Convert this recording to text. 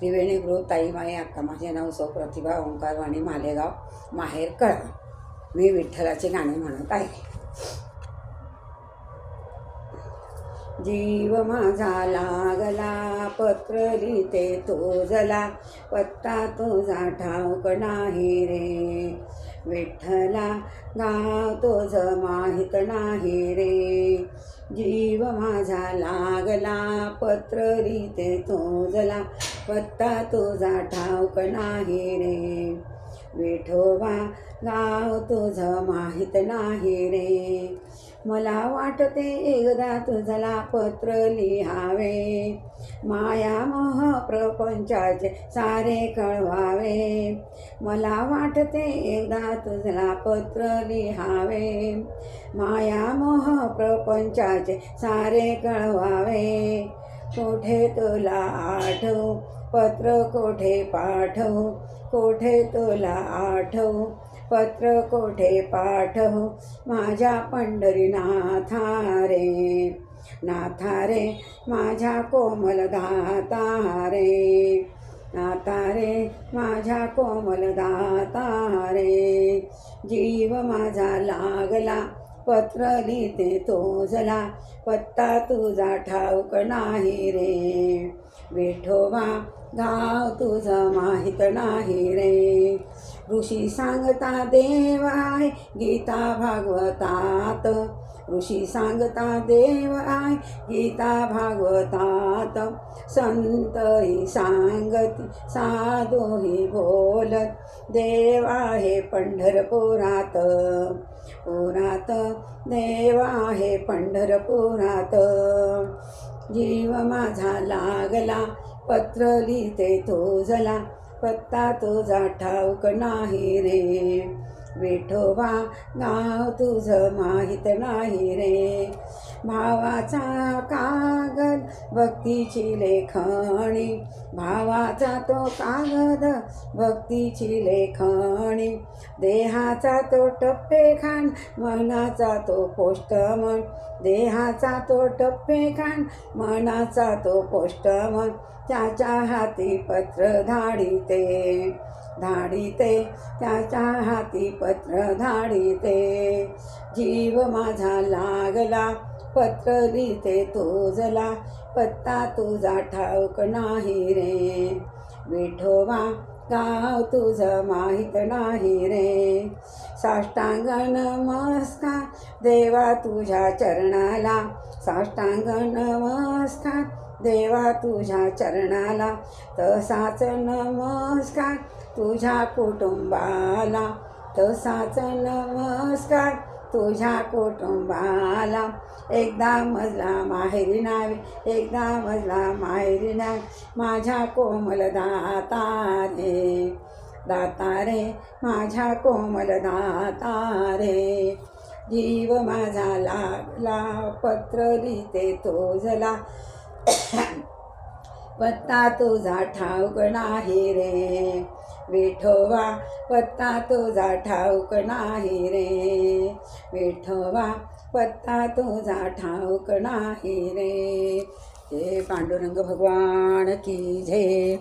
त्रिवेणी गृह ताईमाई अक्का माझे नाव सौ प्रतिभा ओंकारवाणी मालेगाव माहेर कळा. मी विठ्ठलाची गाणी म्हणत आहे. जीव माझा लागला पत्र लिहिते तो जला पत्ता तुझा ठाऊक नाही रे. विठ्ठला गाव तोज माहीत नाही रे. जीव माझा लागला पत्र लिहिते तो जला पत्ता तुझा ठाऊक नाही रे. विठोबा गाव तुझं माहीत नाही रे. मला वाटते एकदा तुझला पत्र लिहावे. माया मोह प्रपंचाचे सारे कळवावे. मला वाटते एकदा तुझला पत्र लिहावे. माया मोह प्रपंचाचे सारे कळवावे. कोठे तुला आठव? पत्र कोठे पाठव? कोठे तुला आठव? पत्र कोठे पाठव? माझ्या पंढरीनाथा रे नाथा रे माझ्या कोमल दाता रे नाता रे माझ्या कोमल दाता रे जीव माझा लागला. पत्र लिहिते तो जला. पत्ता तुझा ठाऊक नाही रे. विठोबा गाव तुझं माहीत नाही रे. ऋषी सांगता देवाय गीता भागवतात. ऋषी सांगता देव आय गीता भागवतात संत ही सांगती साधू ही बोलत देव आहे पंढरपुरात पुरात देव आहे पंढरपुरात जीव माझा लागला पत्र लिहिते तो जला पत्ता तुझा ठाऊक नाही रे विठोबा गाव तुझं माहीत नाही रे. भावाचा कागद भक्तीची लेखणी. भावाचा तो कागद भक्तीची लेखणी. देहाचा तो टप्पे खान मनाचा तो पोष्टमन. देहाचा तो टप्पे खान मनाचा तो पोष्टमन. त्याच्या हाती पत्र धाडिते. धाडिते त्याच्या हाती पत्र धाडिते. जीव माझा लागला पत्र लिहिते तो जला पत्ता तुझा ठाऊक नाही रे. विठोबा गाव तुझं माहीत नाही रे. साष्टांग नमस्कार देवा तुझ्या चरणाला. साष्टांग नमस्कार देवा तुझ्या चरणाला तसाच नमस्कार तुझ्या कुटुंबाला तसाच नमस्कार तुझ्या कुटुंबाला. एकदा मजला माहेरी नावे एकदा मजला माहेरी नावे माझ्या कोमल दाता रे दाता रे माझ्या कोमल दाता रे जीव माझा लागला पत्र लिहिते तो जला. पत्ता तुझा ठाऊक नाही रे. विठोबा पत्ता तुझा ठाऊक नाही रे. विठोबा पत्ता तुझा ठाऊक नाही रे. हे पांडुरंग भगवान की झे